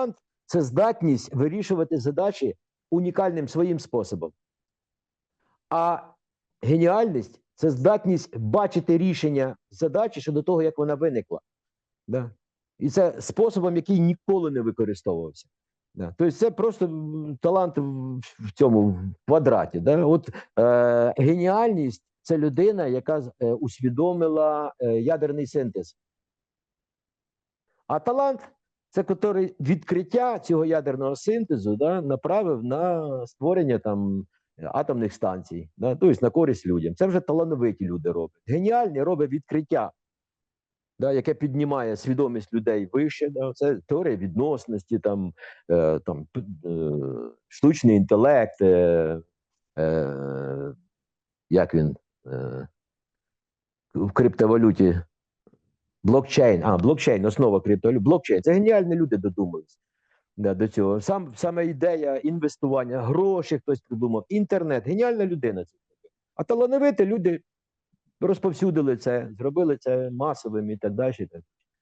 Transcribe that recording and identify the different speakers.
Speaker 1: талант це здатність вирішувати задачі унікальним своїм способом. А геніальність це здатність бачити рішення задачі щодо того, як вона виникла. Да? І це способом, який ніколи не використовувався. Да. Тобто це просто талант в цьому квадраті. Да? От е, геніальність це людина, яка е, усвідомила е, ядерний синтез. А талант це котрий відкриття цього ядерного синтезу да, направив на створення там атомних станцій, да, тобто на користь людям. Це вже талановиті люди роблять. Геніальний робить відкриття, да, яке піднімає свідомість людей вище. Да, це теорія відносності, там, е, там, е, штучний інтелект, е, е, як він е, в криптовалюті. Блокчейн, а блокчейн, основа криптовалют. Блокчейн. Це геніальні люди додумались до цього. Сам саме ідея інвестування, гроші хтось придумав, інтернет. Геніальна людина. А талановиті люди розповсюдили це, зробили це масовим і так далі.